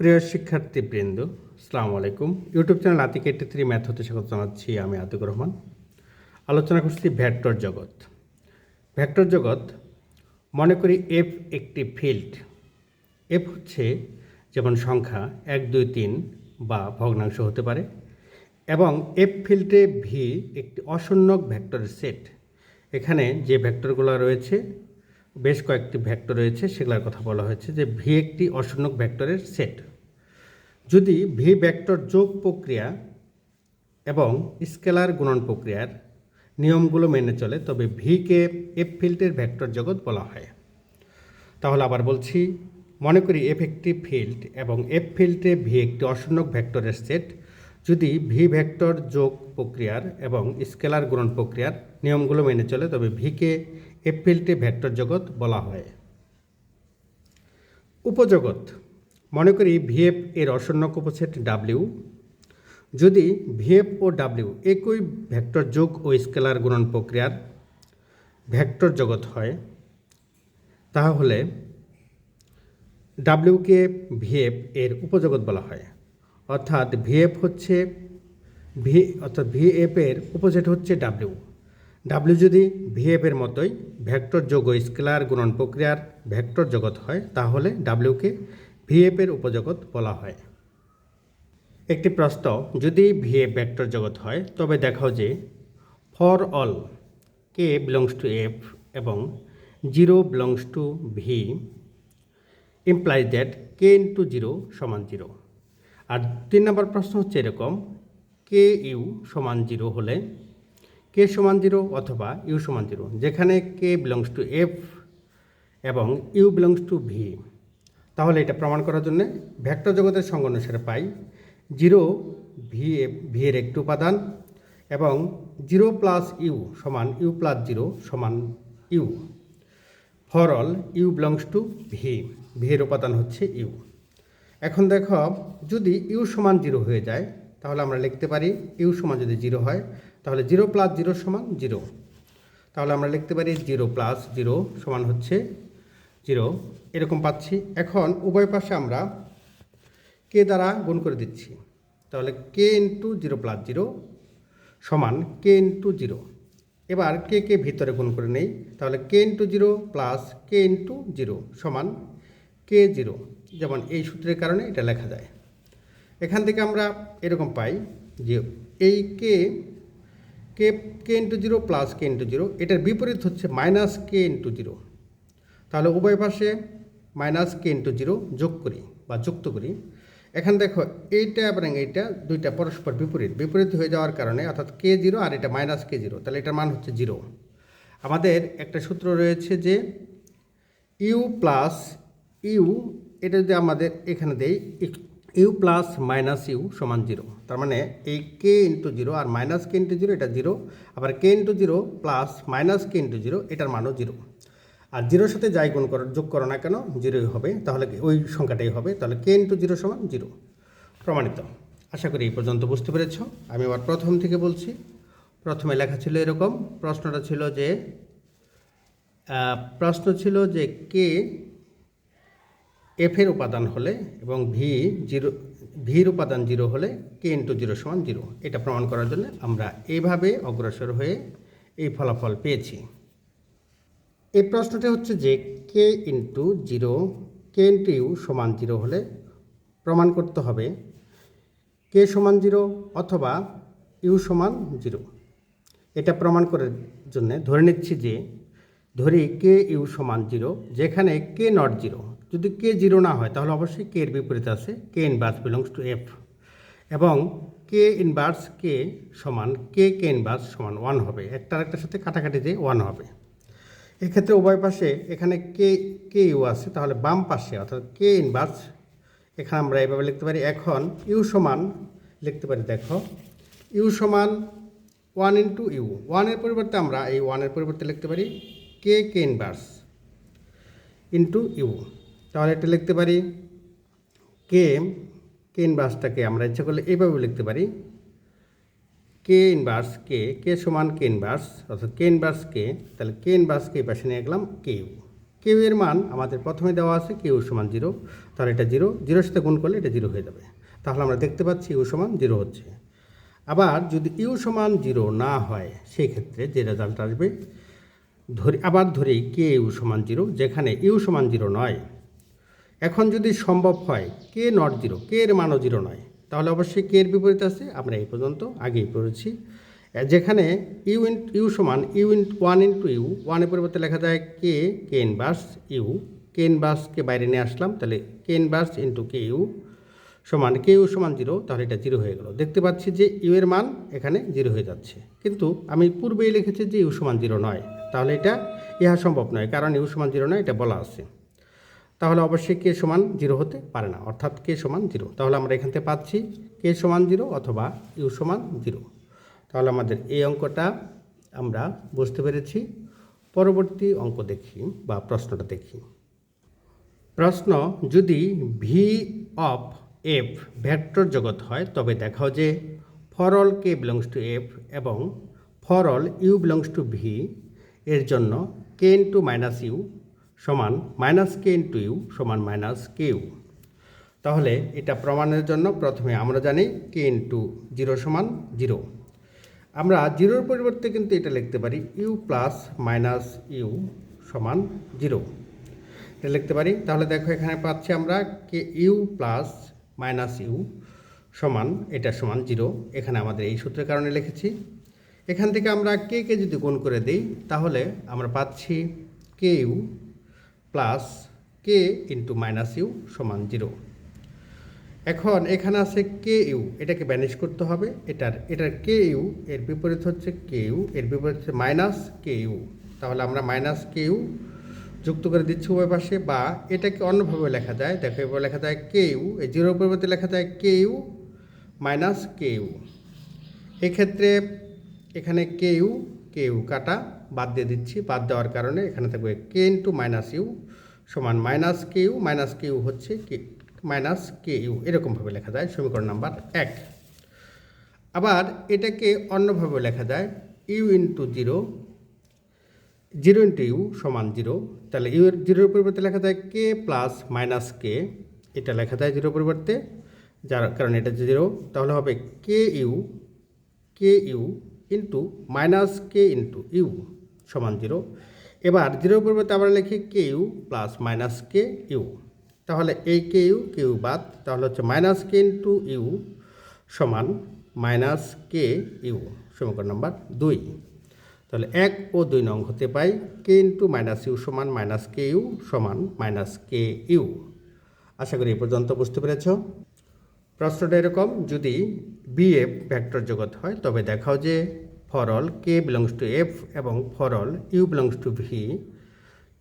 প্রিয় শিক্ষার্থীবৃন্দ, আসসালামু আলাইকুম। YouTube channel Atik eighty three math হতে স্বাগত জানাচ্ছি আমি আতিকুর রহমান। আলোচনা করছি ভ্যাক্টর জগৎ। ভ্যাক্টর জগৎ, মনে করি এফ একটি ফিল্ড এফ হচ্ছে যেমন সংখ্যা এক, দুই, তিন বা ভগ্নাংশ হতে পারে এবং এফ ফিল্ডে ভি একটি অশূন্যক ভেক্টরের সেট এখানে যে ভেক্টরগুলো রয়েছে বেশ কয়েকটি ভেক্টর রয়েছে, সেগুলোর কথা বলা হয়েছে যে ভি একটি অশূন্যক ভেক্টরের সেট। যদি ভি ভেক্টর যোগ প্রক্রিয়া এবং স্কেলার গুণন প্রক্রিয়ার নিয়মগুলো মেনে চলে, তবে ভিকে এফ ফিল্ডের ভেক্টর জগৎ বলা হয়। তাহলে আবার বলছি, মনে করি এফ একটি ফিল্ড এবং এফ ফিল্ডে ভি একটি অশূন্যক ভেক্টরের সেট। যদি ভি ভেক্টর যোগ প্রক্রিয়ার এবং স্কেলার গুণন প্রক্রিয়ার নিয়মগুলো মেনে চলে, তবে ভিকে এফ ফিল্ডে ভেক্টর জগৎ বলা হয়। উপজগৎ, মনে করি ভিএফ এর অশূন্যক উপসেট ডাব্লিউ যদি ভিএফ ও ডাব্লিউ একই ভেক্টর যোগ ও স্কেলার গুণন প্রক্রিয়ার ভেক্টর জগৎ হয়, তাহলে ডাব্লিউকে ভিএফ এর উপজগৎ বলা হয়। অর্থাৎ ভিএফ হচ্ছে ভি, অর্থাৎ ভিএফ এর উপজেট হচ্ছে ডাব্লিউ ডাব্লিউ যদি ভিএফ এর মতোই ভেক্টর যোগ স্কেলার গুণন প্রক্রিয়ার ভেক্টর জগৎ হয়, তাহলে ডাব্লিউকে ভিএফ এর উপজগৎ বলা হয়। একটি প্রশ্ন, যদি ভিএফ ভেক্টর জগৎ হয়, তবে দেখাও যে for all K belongs to F এবং zero belongs to V implies that K into zero সমান জিরো আর তিন নম্বর প্রশ্ন হচ্ছে এরকম কে ইউ সমান জিরো হলে কে সমান জিরো অথবা ইউ সমান জিরো যেখানে কে বিলংস টু এফ এবং ইউ বিলংস টু ভি তাহলে এটা প্রমাণ করার জন্য ভেক্টর জগতের সঙ্গ অনুসারে পাই জিরো ভি ভি এর একটি উপাদান এবং জিরো প্লাস ইউ সমান ইউ প্লাস জিরো সমান U for all U belongs to V V এর উপাদান হচ্ছে ইউ এখন দেখো, যদি ইউ সমান জিরো হয়ে যায় তাহলে আমরা লিখতে পারি ইউ সমান যদি জিরো হয়, তাহলে জিরো প্লাস জিরো সমান জিরো তাহলে আমরা লিখতে পারি জিরো প্লাস জিরো সমান হচ্ছে জিরো এরকম পাচ্ছি। এখন উভয় পাশে আমরা কে দ্বারা গুণ করে দিচ্ছি। তাহলে K into zero plus zero সমান কে ইন্টু জিরো এবার কে কে ভিতরে গুণ করে নেই, তাহলে K into zero plus K into zero সমান কে জিরো যেমন এই সূত্রের কারণে এটা লেখা যায়। এখান থেকে আমরা এরকম পাই যে এই K K K into zero plus K into zero এটার বিপরীত হচ্ছে মাইনাস কে ইন্টু জিরো তাহলে উভয় পাশে মাইনাস কে ইন্টু জিরো যোগ করি বা যুক্ত করি। এখন দেখো এইটা এবং এইটা দুইটা পরস্পর বিপরীত। বিপরীত হয়ে যাওয়ার কারণে অর্থাৎ কে জিরো আর এটা মাইনাস কে জিরো তাহলে এটার মান হচ্ছে জিরো আমাদের একটা সূত্র রয়েছে যে ইউ প্লাস ইউ এটা যদি আমাদের এখানে দেই ইউ প্লাস মাইনাস ইউ সমান জিরো। তার মানে এই কে ইন্টু জিরো আর মাইনাস কে ইন্টু জিরো, এটা জিরো। আবার K into zero plus minus K into zero, এটার মানও জিরো। আর জিরোর সাথে যাই গুণ করো যোগ করো না কেন, জিরোই হবে। তাহলে ওই সংখ্যাটাই হবে। তাহলে কে ইন্টু জিরো সমান জিরো। প্রমাণিত। আশা করি এই পর্যন্ত বুঝতে পেরেছ। আমি আবার প্রথম থেকে বলছি। প্রথমে লেখা ছিল এরকম। প্রশ্নটা ছিল যে প্রশ্ন ছিল যে কে এফের উপাদান হলে এবং ভি জিরো ভির উপাদান জিরো হলে কে ইন্টু জিরো সমান জিরো এটা প্রমাণ করার জন্য আমরা এইভাবে অগ্রসর হয়ে এই ফলাফল পেয়েছি। এই প্রশ্নটা হচ্ছে যে K into zero K into U সমান জিরো হলে প্রমাণ করতে হবে কে সমান জিরো অথবা ইউ সমান জিরো এটা প্রমাণ করার জন্য ধরে নিচ্ছি যে ধরি কে ইউ সমান জিরো যেখানে কে নট জিরো যদি কে জিরো না হয়, তাহলে অবশ্যই কে এর বিপরীত আছে। K inverse belongs to F এবং কে ইনভার্স কে সমান কে কে ইনভার্স সমান ওয়ান হবে। একটা আরেকটার সাথে কাটাকাটি দিয়ে ওয়ান হবে। এক্ষেত্রে উভয় পাশে এখানে কে কে ইউ আছে, তাহলে বাম পাশে, অর্থাৎ কে ইনভার্স এখানে আমরা এভাবে লিখতে পারি। এখন ইউ সমান, লিখতে পারি, দেখো ইউ সমান ওয়ান ইন্টু ইউ ওয়ানের পরিবর্তে আমরা এই ওয়ানের পরিবর্তে লিখতে পারি K K inverse into U তাহলে এটা লিখতে পারি কে কে ইনভার্সটাকে আমরা ইচ্ছা করলে এইভাবে লিখতে পারি। কে ইনভার্স কে কে সমান কে ইনভার্স অর্থাৎ কে ইনভার্স কে, তাহলে কে ইনভার্স কে পাশে নিয়ে গেলাম কে ইউ কেউ এর মান আমাদের প্রথমে দেওয়া আছে কেউ সমান জিরো, তাহলে এটা জিরো, জিরোর সাথে গুণ করলে এটা জিরো হয়ে যাবে। তাহলে আমরা দেখতে পাচ্ছি ইউ সমান জিরো হচ্ছে। আবার যদি ইউ সমান জিরো না হয় সেই ক্ষেত্রে যে রেজাল্ট আসবে, ধরি, আবার ধরি কে ইউ সমান জিরো, যেখানে ইউ সমান জিরো নয় এখন যদি সম্ভব হয়, কে নট জিরো? কে এর মানও জিরো নয়? তাহলে অবশ্যই কে এর বিপরীত আছে? আমরা এই পর্যন্ত আগেই পড়েছি। যেখানে ইউ ইন, ইউ সমান U in, one into U ওয়ানের পরিবর্তে লেখা যায় কে কে ইনভার্স ইউ। কে ইনভার্সকে বাইরে নিয়ে আসলাম, তাহলে K inverse into K U সমান কে ইউ সমান জিরো, তাহলে এটা জিরো হয়ে গেল। দেখতে পাচ্ছি যে ইউ এর মান এখানে জিরো হয়ে যাচ্ছে। কিন্তু আমি পূর্বেই লিখেছি যে ইউ সমান জিরো নয়, তাহলে এটা ইহা সম্ভব নয়, কারণ ইউ সমান জিরো নয়, এটা বলা আছে। তাহলে অবশ্যই কে সমান জিরো হতে পারে না। অর্থাৎ কে সমান জিরো তাহলে আমরা এখান থেকে পাচ্ছি কে সমান জিরো অথবা ইউ সমান জিরো তাহলে আমাদের এই অঙ্কটা আমরা বুঝতে পেরেছি। পরবর্তী অঙ্ক দেখি বা প্রশ্নটা দেখি। প্রশ্ন, যদি ভি অফ এফ ভেক্টর জগৎ হয়, তবে দেখাও যে for all K belongs to F এবং for all U belongs to V এর জন্য কে ইন্টু মাইনাস ইউ সমান মাইনাস কে ইন্টু ইউ সমান মাইনাস কে ইউ তাহলে এটা প্রমাণের জন্য প্রথমে আমরা জানি কে ইন্টু জিরো সমান জিরো আমরা জিরোর পরিবর্তে কিন্তু এটা লিখতে পারি ইউ প্লাস মাইনাস ইউ সমান জিরো এটা লিখতে পারি। তাহলে দেখো এখানে পাচ্ছি আমরা K U plus minus U সমান এটা সমান জিরো এখানে আমাদের এই সূত্রের কারণে লিখেছি। এখান থেকে আমরা কে কে যদি গুণ করে দিই, তাহলে আমরা পাচ্ছি K U plus K into minus U সমান জিরো। এখন এখানে আছে কে ইউ, এটাকে ব্যানিশ করতে হবে। এটার এটার কে ইউ, এর বিপরীত হচ্ছে কে ইউ, এর বিপরীত হচ্ছে মাইনাস কে ইউ। তাহলে আমরা মাইনাস কে ইউ যুক্ত করে দিচ্ছি উভয় পাশে বা এটাকে অন্যভাবে লেখা যায়। দেখো, এভাবে লেখা যায় কে ইউ, এই জিরোর পরিবর্তে লেখা যায় K U minus K U. এক্ষেত্রে এখানে কে ইউ কে ইউ কাটা। বাদ দিয়ে দিচ্ছি, বাদ দেওয়ার কারণে এখানে থাকবে কে ইন্টু মাইনাস ইউ সমান minus K U minus K U হচ্ছে কে মাইনাস কে ইউ এরকমভাবে লেখা যায় সমীকরণ নাম্বার এক। আবার এটাকে অন্যভাবে লেখা যায় U into zero zero into U সমান জিরো তাহলে ইউ জিরোর পরিবর্তে লেখা যায় কে প্লাস মাইনাস কে এটা লেখা যায় জিরোর পরিবর্তে, যার কারণ এটা জিরো তাহলে হবে K U K U into minus K into U সমান জিরো। এবার জিরোর পরিবর্তে আমরা লিখি K U plus minus K U তাহলে এই কে ইউ কে ইউ বাদ, তাহলে হচ্ছে মাইনাস কে ইন্টু ইউ সমান মাইনাস কে ইউ সমীকরণ নাম্বার দুই। তাহলে এক ও দুই নং হতে পাই কে ইন্টু মাইনাস ইউ সমান মাইনাস কে ইউ সমান মাইনাস কে ইউ আশা করি এই পর্যন্ত বুঝতে পেরেছ। প্রশ্নটা এরকম, যদি বি এফ ভেক্টর জগৎ হয়, তবে দেখাও যে for all K belongs to F এবং all U belongs to V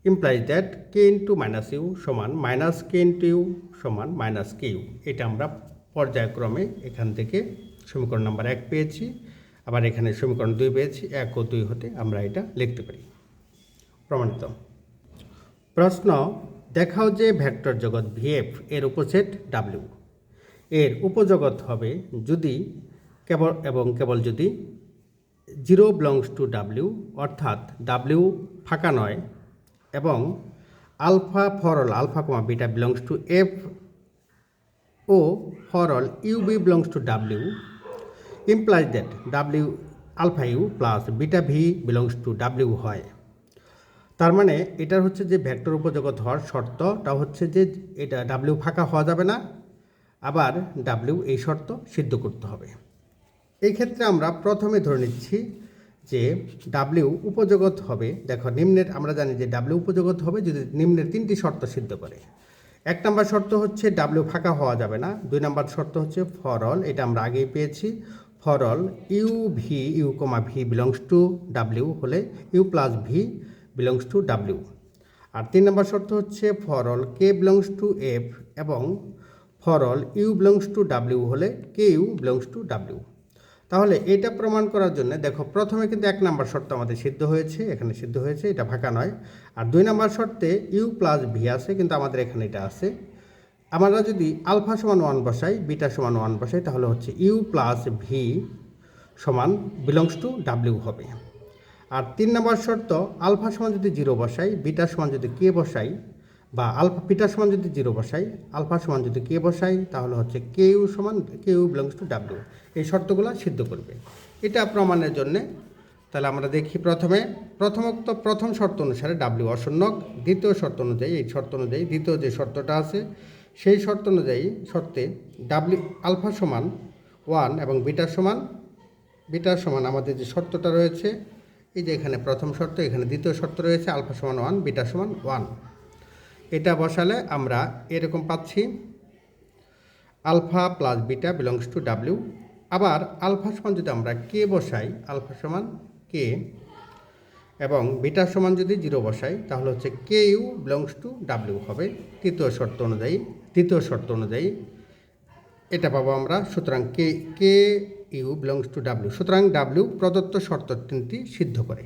implies that K into minus U সমান মাইনাস কে ইন্টু ইউ সমান মাইনাস কে ইউ এটা আমরা পর্যায়ক্রমে এখান থেকে সমীকরণ নাম্বার এক পেয়েছি, আবার এখানে সমীকরণ দুই পেয়েছি, এক ও দুই হতে আমরা এটা লিখতে পারি। প্রমাণিত। প্রশ্ন, দেখাও যে ভেক্টর জগৎ ভিএফ এর উপসেট ডাব্লিউ এর উপজগৎ হবে যদি কেবল এবং কেবল যদি জিরো বিলংস টু ডাব্লিউ অর্থাৎ ডাব্লিউ ফাঁকা নয়, এবং alpha for all alpha comma beta belongs to F O for all U B belongs to W implies that W alpha U plus beta V belongs to W হয়। তার মানে এটার হচ্ছে যে ভেক্টর উপজগৎ হওয়ার শর্তটা হচ্ছে যে এটা ডাব্লিউ ফাঁকা হওয়া যাবে না, আবার ডাব্লিউ এই শর্ত সিদ্ধ করতে হবে। এই ক্ষেত্রে আমরা প্রথমে ধরে নিচ্ছি যে ডাব্লিউ উপজগৎ হবে, দেখো নিম্নের, আমরা জানি যে ডাব্লিউ উপজগৎ হবে যদি নিম্নের তিনটি শর্ত সিদ্ধ করে। এক নম্বর শর্ত হচ্ছে ডাব্লিউ ফাঁকা হওয়া যাবে না। দুই নম্বর শর্ত হচ্ছে ফর অল এটা আমরা আগেই পেয়েছি। For all U V U comma V belongs to W হলে U plus V belongs to W আর তিন নম্বর শর্ত হচ্ছে for all K belongs to F এবং for all U belongs to W হলে K U belongs to W তাহলে এটা প্রমাণ করার জন্য, দেখো প্রথমে কিন্তু এক নাম্বার শর্ত আমাদের সিদ্ধ হয়েছে, এখানে সিদ্ধ হয়েছে, এটা ফাঁকা নয়। আর দুই নাম্বার শর্তে ইউ প্লাস ভি আছে, কিন্তু আমাদের এখানে এটা আছে। আমরা যদি আলফা সমান ওয়ান বসাই, বিটা সমান ওয়ান বসাই, তাহলে হচ্ছে ইউ প্লাস ভি সমান বিলংস টু ডাব্লিউ হবে। আর তিন নম্বর শর্ত, আলফা সমান যদি জিরো বসাই, বিটা সমান যদি কে বসাই বা আলফা বিটা সমান যদি জিরো বসাই, আলফা সমান যদি কে বসাই, তাহলে হচ্ছে কে ইউ সমান K U belongs to W এই শর্তগুলো সিদ্ধ করবে। এটা প্রমাণের জন্যে, তাহলে আমরা দেখি প্রথমে প্রথমত প্রথম শর্ত অনুসারে ডাব্লিউ অশূন্যক, দ্বিতীয় শর্ত অনুযায়ী, এই শর্ত অনুযায়ী দ্বিতীয় যে শর্তটা আছে, সেই শর্ত অনুযায়ী শর্তে ডাব্লিউ আলফা সমান ওয়ান এবং বিটা সমান বিটার সমান আমাদের যে শর্তটা রয়েছে, এই যে এখানে প্রথম শর্ত, এখানে দ্বিতীয় শর্ত রয়েছে, আলফা সমান ওয়ান, বিটা সমান ওয়ান। এটা বসালে আমরা এরকম পাচ্ছি। Alpha plus beta belongs to W আবার আলফা সমান যদি আমরা কে বসাই, আলফা সমান কে এবং বিটা সমান যদি জিরো বসাই, তাহলে হচ্ছে K U belongs to W হবে। তৃতীয় শর্ত অনুযায়ী, তৃতীয় শর্ত অনুযায়ী এটা পাবো আমরা, সুতরাং K K U belongs to W সুতরাং ডাব্লিউ প্রদত্ত শর্ত তিনটি সিদ্ধ করে।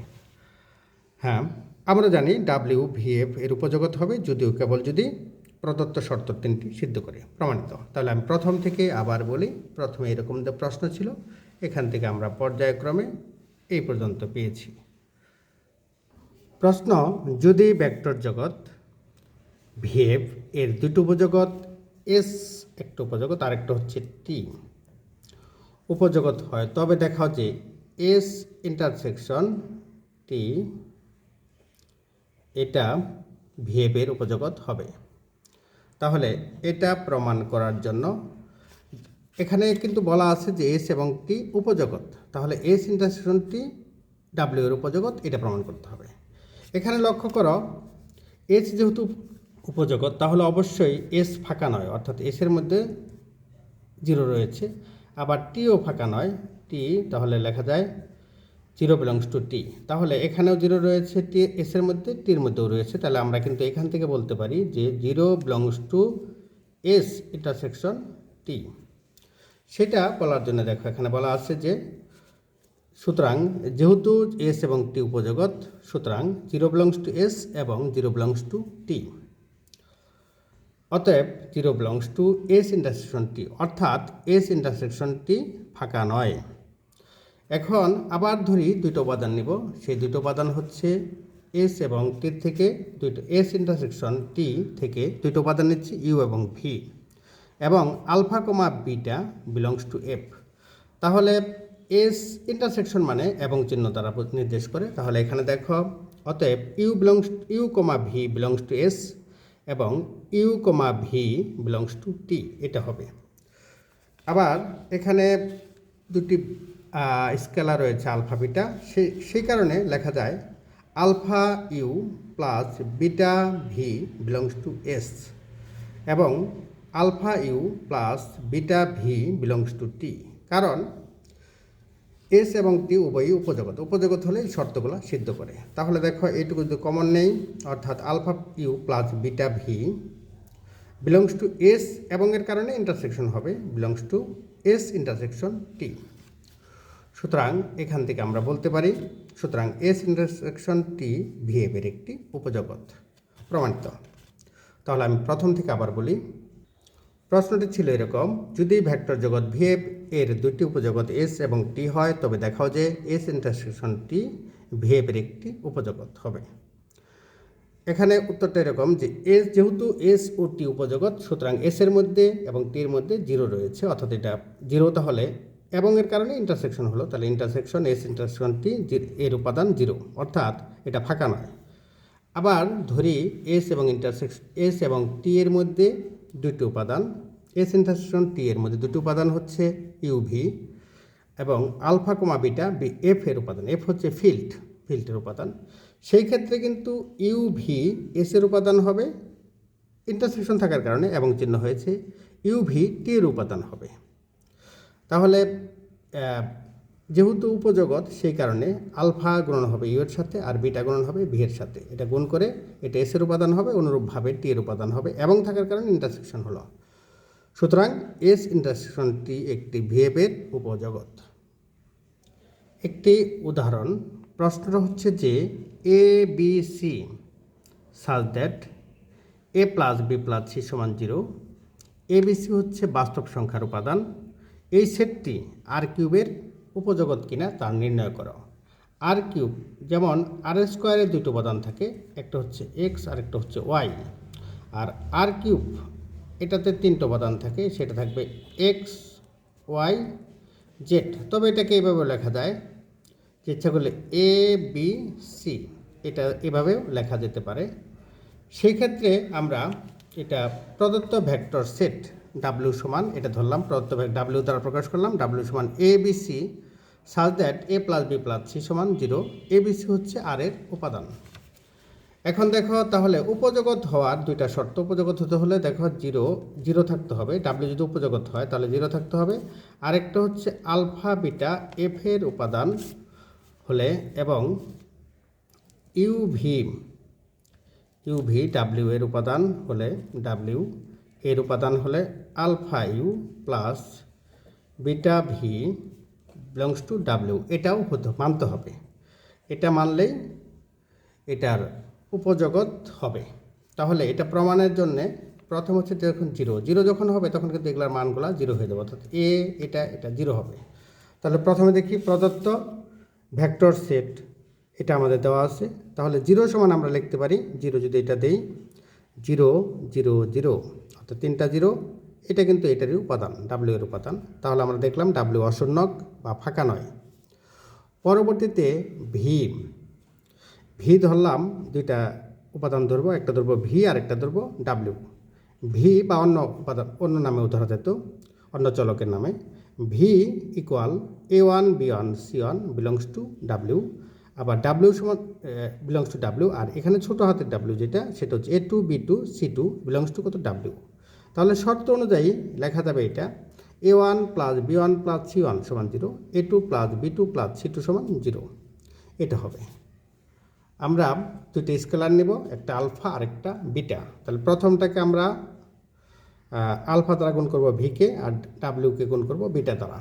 হ্যাঁ। আমরা জানি ডাব্লিউ ভিএফ এর উপজগত হবে যদিও কেবল যদি প্রদত্ত শর্ত তিনটি সিদ্ধ করে, প্রমাণিত। তাহলে আমি প্রথম থেকে আবার বলি, প্রথমে এরকম যে প্রশ্ন ছিল, এখান থেকে আমরা পর্যায়ক্রমে এই পর্যন্ত পেয়েছি। প্রশ্ন, যদি ভেক্টর জগৎ ভিএফ এর দুটো উপজগৎ এস একটা উপজগৎ আরেকটা হচ্ছে টি উপজগৎ হয়, তবে দেখা যে এস ইন্টারসেকশন টি এটা ভিএফের উপজগৎ হবে। তাহলে এটা প্রমাণ করার জন্য এখানে কিন্তু বলা আছে যে এস এবং টি উপজগৎ। তাহলে এস ইন্টারসেকশন টি ডাব্লিউ এর উপজগৎ, এটা প্রমাণ করতে হবে। এখানে লক্ষ্য করো, এস যেহেতু উপজগৎ, তাহলে অবশ্যই এস ফাঁকা নয়, অর্থাৎ এসের মধ্যে জিরো রয়েছে। আবার টিও ফাঁকা নয়, টি তাহলে লেখা যায় জিরো বিলংস টু টি তাহলে এখানেও জিরো রয়েছে টি এসের মধ্যে টির মধ্যেও রয়েছে। তাহলে আমরা কিন্তু এখান থেকে বলতে পারি যে zero belongs to S intersection T সেটা বলার জন্য দেখো, এখানে বলা আছে যে সুতরাং যেহেতু এস এবং টি উপজগৎ, সুতরাং জিরো বিলংস টু এস এবং জিরো বিলংস টু টি অতএব zero belongs to S intersection T অর্থাৎ এস ইন্টারসেকশন টি ফাঁকা নয়। এখন আবার ধরি দুটো উপাদান নিব। সেই দুটো উপাদান হচ্ছে এস এবং টির থেকে দুটো এস ইন্টারসেকশন টি থেকে দুটো উপাদান নিচ্ছি ইউ এবং ভি এবং alpha comma beta belongs to F তাহলে এস ইন্টারসেকশন মানে এবং চিহ্ন দ্বারা নির্দেশ করে। তাহলে এখানে দেখো, অতএব U belongs U comma V belongs to S এবং U comma V belongs to T এটা হবে। আবার এখানে দুটি স্কেলার রয়েছে আলফা বিটা। সেই সেই কারণে লেখা যায়, alpha U plus beta V belongs to S এবং alpha U plus beta V belongs to T. কারণ এস এবং টি উভয়ই উপজগত। উপজগত হলে এই শর্তগুলো সিদ্ধ করে। তাহলে দেখো, এইটুকু যদি কমন নেই, অর্থাৎ alpha U plus beta V belongs to S এবং এর কারণে ইন্টারসেকশন হবে, belongs to S intersection T. সুতরাং এখান থেকে আমরা বলতে পারি, সুতরাং এস ইন্টারসেকশন টি ভিএফের একটি উপজগৎ প্রমাণিত। তাহলে আমি প্রথম থেকে আবার বলি, প্রশ্নটি ছিল এরকম, যদি ভেক্টর জগৎ ভিএফ এর দুটি উপজগৎ এস এবং টি হয়, তবে দেখাও যে এস ইন্টারসেকশন টি ভিএফের একটি উপজগৎ হবে। এখানে উত্তরটা এরকম যে এস যেহেতু এস ও টি উপজগৎ, সুতরাং এস এর মধ্যে এবং টির মধ্যে জিরো রয়েছে, অর্থাৎ এটা জিরো তাহলে এবং এর কারণে ইন্টারসেকশন হলো। তাহলে ইন্টারসেকশন এস ইন্টারসেকশন টি এর উপাদান জিরো অর্থাৎ এটা ফাঁকা নয়। আবার ধরি এস এবং ইন্টারসেকশন এস এবং টি এর মধ্যে দুটি উপাদান। এস ইন্টারসেকশন টি এর মধ্যে দুটি উপাদান হচ্ছে ইউভি এবং alpha comma beta B F এর উপাদান। এফ হচ্ছে ফিল্ড ফিল্ডের উপাদান। সেই ক্ষেত্রে কিন্তু ইউভি এস এর উপাদান হবে ইন্টারসেকশন থাকার কারণে এবং চিহ্ন হয়েছে। ইউভি টি এর উপাদান হবে। তাহলে যেহেতু উপজগৎ, সেই কারণে আলফা গ্রহণ হবে ইউ এর সাথে আর বিটা গ্রহণ হবে ভি এর সাথে। এটা গুণ করে এটা এস এর উপাদান হবে অনুরূপভাবে টি এর উপাদান হবে এবং থাকার কারণে ইন্টারসেকশন হলো। সুতরাং এস ইন্টারসেকশন টি একটি ভিএফ এর উপজগৎ। একটি উদাহরণ, প্রশ্নটা হচ্ছে যে A B C such that A plus B plus C সমান জিরো এ বি সি হচ্ছে বাস্তব সংখ্যার উপাদান এই সেটটি আর কিউবের উপজগৎ কিনা তা নির্ণয় করো। আর কিউব যেমন আর স্কোয়ারের দুটো উপাদান থাকে, একটা হচ্ছে এক্স আর একটা হচ্ছে ওয়াই আর আর কিউব এটাতে তিনটে উপাদান থাকে, সেটা থাকবে এক্স ওয়াই জেড তবে এটাকে এভাবে লেখা যায় যে ইচ্ছা করলে এ বি সি এটা এভাবেও লেখা যেতে পারে। সেই ক্ষেত্রে আমরা এটা প্রদত্ত ভেক্টর সেট ডাব্লিউ সমান, এটা ধরলাম, প্রদত্ত ডাব্লিউ দ্বারা প্রকাশ করলাম ডাব্লিউ সমান A B C such that A plus B plus C সমান জিরো এ বি সি হচ্ছে আর এর উপাদান। এখন দেখো, তাহলে উপজগত হওয়ার দুইটা শর্ত, উপজগত হতে হলে দেখো জিরো জিরো থাকতে হবে ডাব্লিউ যদি উপজগত হয়, তাহলে জিরো থাকতে হবে। আরেকটা হচ্ছে আলফা, বিটা এফ এর উপাদান হলে এবং ইউভি ইউভি ডাব্লিউ এর উপাদান হলে ডাব্লিউ এর উপাদান হলে alpha U plus beta V belongs to W. এটাও মানতে হবে। এটা মানলেই এটার উপজগৎ হবে। তাহলে এটা প্রমাণের জন্যে প্রথম হচ্ছে যখন জিরো জিরো যখন হবে তখন কিন্তু এগুলার মানগুলো জিরো হয়ে যাবে, অর্থাৎ এ, এটা এটা জিরো হবে। তাহলে প্রথমে দেখি প্রদত্ত ভেক্টর সেট, এটা আমাদের দেওয়া আছে। তাহলে জিরো সমান আমরা লিখতে পারি, জিরো যদি এটা দেই, জিরো জিরো জিরো। অর্থাৎ তিনটা জিরো, এটা কিন্তু এটারই উপাদান ডাব্লিউ এর উপাদান। তাহলে আমরা দেখলাম ডাব্লিউ অশূন্যক বা ফাঁকা নয়। পরবর্তীতে ভি ভি ধরলাম, দুইটা উপাদান ধরবো, একটা ধরবো ভি আর একটা ধরবো ডাব্লিউ ভি বা অন্য উপাদান, অন্য নামেও ধরা যেত, অন্য চলকের নামে। V equal A one B one C one belongs to W আবার ডাব্লিউ সমান বিলংস টু ডাব্লিউ আর এখানে ছোটো হাতের ডাব্লিউ যেটা, সেটা হচ্ছে A two B two C two belongs to কত? ডাব্লিউ তাহলে শর্ত অনুযায়ী লেখা যাবে এটা A one plus B one plus C one সমান zero A two plus B two plus C two সমান জিরো এটা হবে। আমরা দুইটা স্কেলার নেব, একটা আলফা আর একটা বিটা তাহলে প্রথমটাকে আমরা আলফা দ্বারা গুণ করব ভিকে আর ডাব্লিউকে গুণ করব বিটা দ্বারা।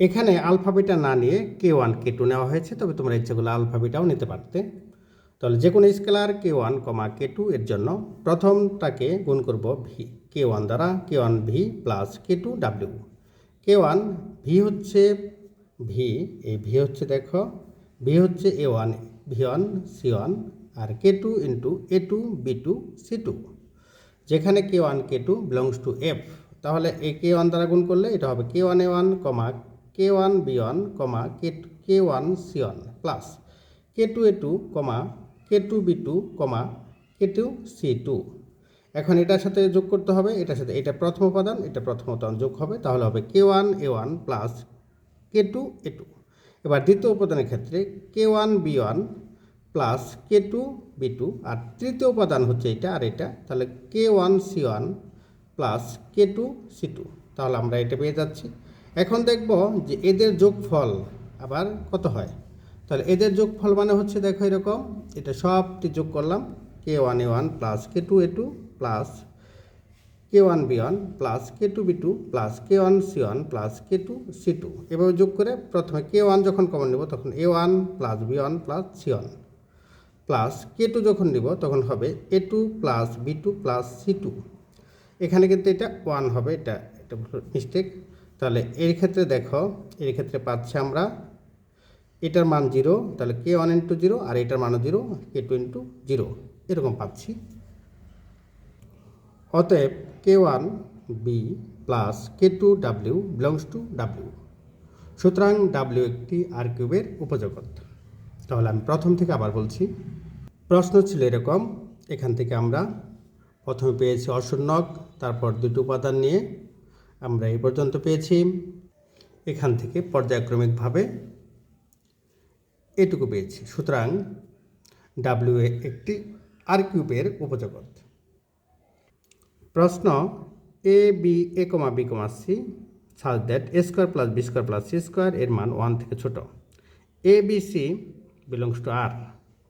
এখানে আলফা বিটা না নিয়ে কে ওয়ান কে টু নেওয়া হয়েছে, তবে তোমরা ইচ্ছেগুলো আলফা বিটাও নিতে পারতে। তাহলে যে কোনো scalar K one comma K two এর জন্য প্রথমটাকে গুণ করব ভি। কে ওয়ান দ্বারা K one V plus K two W. K one V হচ্ছে ভি, এই ভি হচ্ছে দেখো, ভি হচ্ছে A one, V one, C one R K two into A two, B two, C two. যেখানে K one, K two belongs to F তাহলে এই K one দ্বারা গুণ করলে এটা হবে K one A one comma K one B one comma K K one C one plus K two A two comma K two B two comma K two C two এখন এটার সাথে যোগ করতে হবে, এটার সাথে, এটা প্রথম উপাদান, এটা প্রথম উপাদান যোগ হবে, তাহলে হবে K one A one plus K two A two এবার দ্বিতীয় উপাদানের ক্ষেত্রে K one B one plus K two B two আর তৃতীয় উপাদান হচ্ছে এটা আর এটা, তাহলে K one C one plus K two C two তাহলে আমরা এটা পেয়ে যাচ্ছি। এখন দেখব যে এদের যোগফল আবার কত হয়। তাহলে এদের যোগফল মানে হচ্ছে, দেখো এরকম, এটা সবটি যোগ করলাম K one A one plus K two A two plus K one B one plus K two B two plus K one C one plus K two C two এভাবে যোগ করে প্রথমে কে ওয়ান যখন কমন নেব, তখন A one plus B one plus C one plus K two যখন নিব, তখন হবে A two plus B two plus C two এখানে কিন্তু এটা ওয়ান হবে, এটা এটা মিস্টেক তাহলে এর ক্ষেত্রে দেখো, এর ক্ষেত্রে পাচ্ছি আমরা এটার মান জিরো তাহলে কে ওয়ান ইন্টু জিরো আর এটার মানও zero K two into zero এরকম পাচ্ছি। অতএব K one B plus K two W belongs to W সুতরাং ডাব্লিউ একটি আর কিউবের উপজগত। তাহলে আমি প্রথম থেকে আবার বলছি, প্রশ্ন ছিল এরকম, এখান থেকে আমরা প্রথমে পেয়েছি অশূন্যক তারপর দুটো উপাদান নিয়ে আমরা এই পর্যন্ত পেয়েছি। এখান থেকে পর্যায়ক্রমিকভাবে এটুকু পেয়েছি। সুতরাং ডাব্লিউ এ একটি আর কিউবের উপজগত প্রশ্ন A B A comma B comma C such that A square plus B square plus C square এর মান ওয়ান থেকে ছোট। A B C belongs to R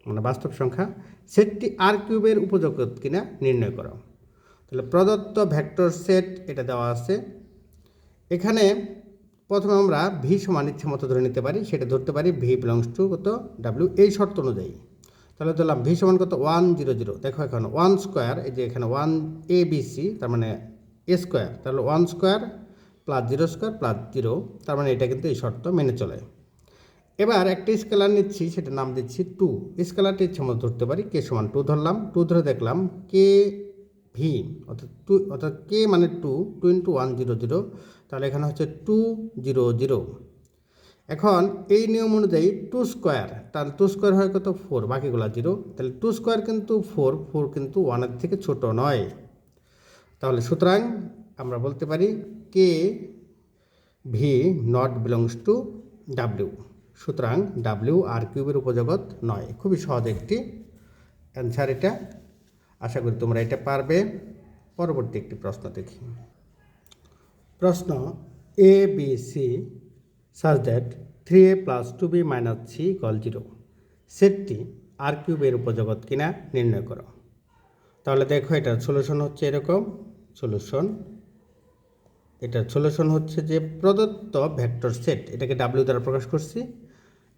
মানে বাস্তব সংখ্যা। সেটটি আর কিউবের উপজগত কিনা নির্ণয় করো। তাহলে প্রদত্ত ভেক্টর সেট এটা দেওয়া আছে। এখানে প্রথমে আমরা ভি সমান ইচ্ছে মতো ধরে নিতে পারি, সেটা ধরতে পারি ভি বিলংস টু কত? ডাব্লিউ এই শর্ত অনুযায়ী। তাহলে ধরলাম ভি সমান কত? ওয়ান জিরো জিরো দেখো এখন ওয়ান স্কোয়ার এই যে এখানে ওয়ান এ বি সি তার মানে এ স্কোয়ার তাহলে one square plus zero square plus zero তার মানে এটা কিন্তু এই শর্ত মেনে চলে। এবার একটা স্কেলার নিচ্ছি সেটা নাম দিচ্ছি টু স্কেলারটি ইচ্ছে মতো ধরতে পারি কে সমান টু ধরলাম। টু ধরে দেখলাম কে ভি অর্থাৎ টু অর্থাৎ কে মানে two two into one zero zero তাহলে এখানে হচ্ছে টু জিরো জিরো এখন এই নিয়ম অনুযায়ী টু স্কোয়ার তাহলে টু স্কোয়ার হয় কত? ফোর বাকিগুলো জিরো তাহলে টু স্কোয়ার কিন্তু ফোর ফোর কিন্তু ওয়ানের থেকে ছোট নয়। তাহলে সুতরাং আমরা বলতে পারি K V not belongs to W সুতরাং ডাব্লিউ আর কিউবের উপজগৎ নয়। খুবই সহজ একটি অ্যান্সার এটা। আশা করি তোমরা এটা পারবে। পরবর্তী একটি প্রশ্ন দেখি। প্রশ্ন A B C such that three A plus two B minus C call zero সেটটি আর কিউবের উপজগৎ কিনা নির্ণয় করো। তাহলে দেখো এটার সলিউশন হচ্ছে এরকম। সলিউশন এটার সলিউশন হচ্ছে যে প্রদত্ত ভেক্টর সেট, এটাকে ডাব্লিউ দ্বারা প্রকাশ করছি।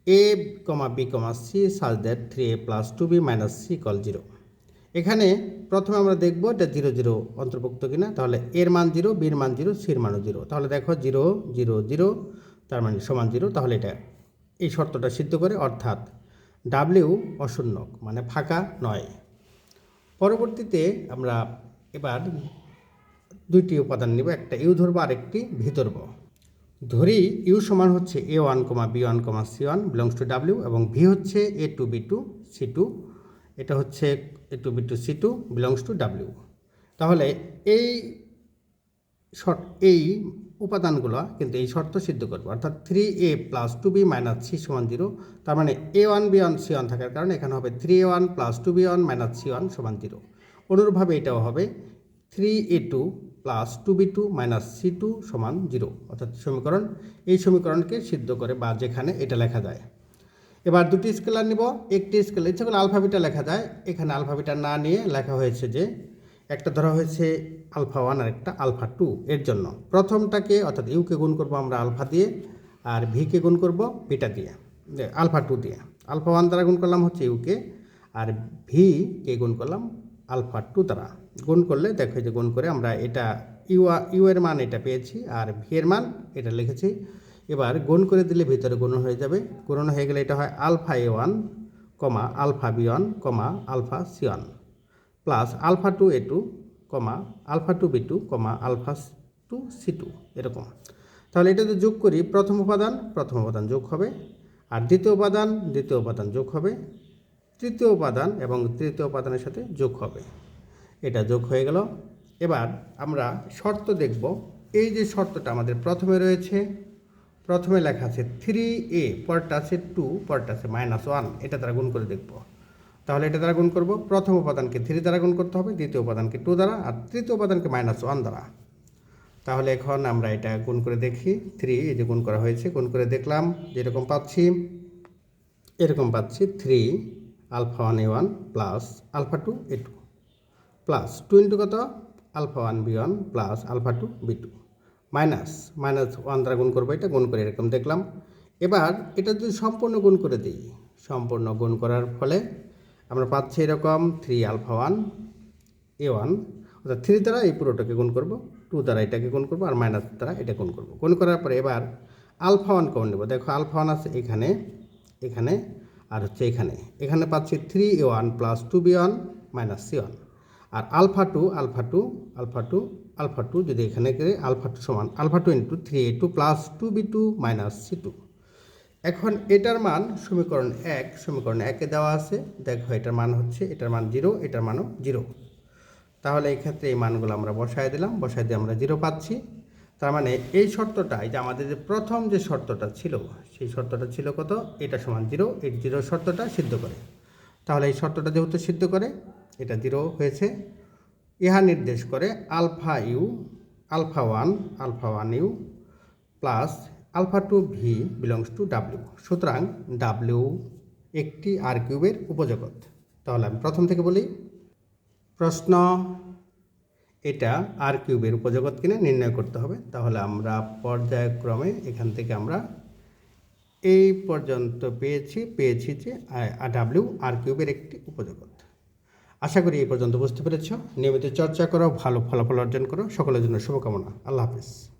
A comma B comma C such that three A plus two B minus C call zero এখানে প্রথমে আমরা দেখব এটা জিরো জিরো অন্তর্ভুক্ত কিনা, তাহলে এর মান জিরো, বির মান জিরো, সির মানও জিরো। তাহলে দেখো জিরো জিরো জিরো, তার মানে সমান জিরো, তাহলে এটা এই শর্তটা সিদ্ধ করে, অর্থাৎ ডাব্লিউ অশূন্যক মানে ফাঁকা নয়। পরবর্তীতে আমরা এবার দুইটি উপাদান নিব, একটা ইউ ধরবো আর একটি ভি ধরবো। ধরি ইউ সমান হচ্ছে A one comma B one comma C one belongs to W এবং ভি হচ্ছে A two B two C two এটা হচ্ছে A two B two C two belongs to W তাহলে এই শর্ট এই উপাদানগুলো কিন্তু এই শর্ত সিদ্ধ করবে। অর্থাৎ three A plus two B minus C সমান জিরো তার মানে A one B one C one থাকার কারণে এখানে হবে three A one plus two B one minus C one সমান জিরো অনুরূপভাবে এটাও হবে three A two plus two B two minus C two সমান জিরো অর্থাৎ সমীকরণ, এই সমীকরণকে সিদ্ধ করে বা যেখানে এটা লেখা যায়। এবার দুটি স্কেলার নিব। একটি স্কেলার ইচ্ছা করলে আলফাবিটা লেখা যায়, এখানে আলফাবিটা না নিয়ে লেখা হয়েছে যে, একটা ধরা হয়েছে আলফা ওয়ান আর একটা আলফা টু এর জন্য। প্রথমটাকে অর্থাৎ ইউকে গুণ করব আমরা আলফা দিয়ে, আর ভিকে গুণ করব বিটা দিয়ে আলফা টু দিয়ে। আলফা ওয়ান দ্বারা গুণ করলাম হচ্ছে ইউকে, আর ভি কে গুণ করলাম আলফা টু দ্বারা। গুণ করলে দেখো যে গুণ করে আমরা এটা ইউ ইউ এর মান এটা পেয়েছি, আর ভি এর মান এটা লিখেছি এবার গুণ করে দিলে ভিতরে গুণ হয়ে যাবে। গুণন হয়ে গেলে এটা হয় alpha A one comma alpha B one comma alpha C one plus alpha two A two comma alpha two B two comma alpha two C two এরকম। তাহলে এটা যদি যোগ করি, প্রথম উপাদান প্রথম উপাদান যোগ হবে, আর দ্বিতীয় উপাদান দ্বিতীয় উপাদান যোগ হবে, তৃতীয় উপাদান এবং তৃতীয় উপাদানের সাথে যোগ হবে। এটা যোগ হয়ে গেল। এবার আমরা শর্ত দেখব। এই যে শর্তটা আমাদের প্রথমে রয়েছে প্রথমে লেখা আছে থ্রি এ পরটা আছে টু পরটা আছে মাইনাস ওয়ান এটা দ্বারা গুণ করে দেখব। তাহলে এটা দ্বারা গুণ করব, প্রথম উপাদানকে থ্রি দ্বারা গুণ করতে হবে, দ্বিতীয় উপাদানকে টু দ্বারা, আর তৃতীয় উপাদানকে মাইনাস ওয়ান দ্বারা। তাহলে এখন আমরা এটা গুণ করে দেখি থ্রি এই যে গুণ করা হয়েছে, গুণ করে দেখলাম, যেরকম পাচ্ছি, এরকম পাচ্ছি three alpha one A one plus alpha two A two plus two into কত? Alpha one B one plus alpha two B two minus minus one দ্বারা গুণ করব, এটা গুণ করে এরকম দেখলাম। এবার এটা যদি সম্পূর্ণ গুণ করে দিই, সম্পূর্ণ গুণ করার ফলে আমরা পাচ্ছি এরকম three alpha one A one অর্থাৎ থ্রি দ্বারা এই পুরোটাকে গুণ করব টু দ্বারা এটাকে গুণ করব, আর মাইনাস দ্বারা এটা গুণ করব। গুণ করার পরে এবার আলফা ওয়ান কমন নেব। দেখো আলফা ওয়ান আছে এখানে এখানে, আর হচ্ছে এখানে। এখানে পাচ্ছি three A one plus two B one minus C one R alpha two alpha two alpha two alpha two যদি এখানে আলফা টু সমান, alpha two into three A two plus two B two minus C two এখন এটার মান সমীকরণ এক, সমীকরণ একে দেওয়া আছে। দেখো এটার মান হচ্ছে, এটার মান জিরো এটার মানও জিরো তাহলে এই ক্ষেত্রে এই মানগুলো আমরা বসায় দিলাম, বসায় দিয়ে আমরা জিরো পাচ্ছি। তার মানে এই শর্তটা, এই যে আমাদের যে প্রথম যে শর্তটা ছিল, সেই শর্তটা ছিল কত? এটা সমান জিরো এই জিরো শর্তটা সিদ্ধ করে। তাহলে এই শর্তটা যেহেতু সিদ্ধ করে, এটা জিরো হয়েছে। ইহা নির্দেশ করে alpha U, alpha one alpha one U plus alpha two V belongs to W. সুতরাং ডাব্লিউ একটি আর কিউবের উপজগৎ। তাহলে আমি প্রথম থেকে বলি, প্রশ্ন, এটা আর কিউবের উপজগৎ কিনা নির্ণয় করতে হবে। তাহলে আমরা পর্যায়ক্রমে এখান থেকে আমরা এই পর্যন্ত পেয়েছি পেয়েছি যে ডাব্লিউ আর কিউবের একটি উপজগৎ। আশা করি এই পর্যন্ত বুঝতে পেরেছ। নিয়মিত চর্চা করো, ভালো ফলাফল অর্জন করো। সকলের জন্য শুভকামনা। আল্লাহ হাফিজ।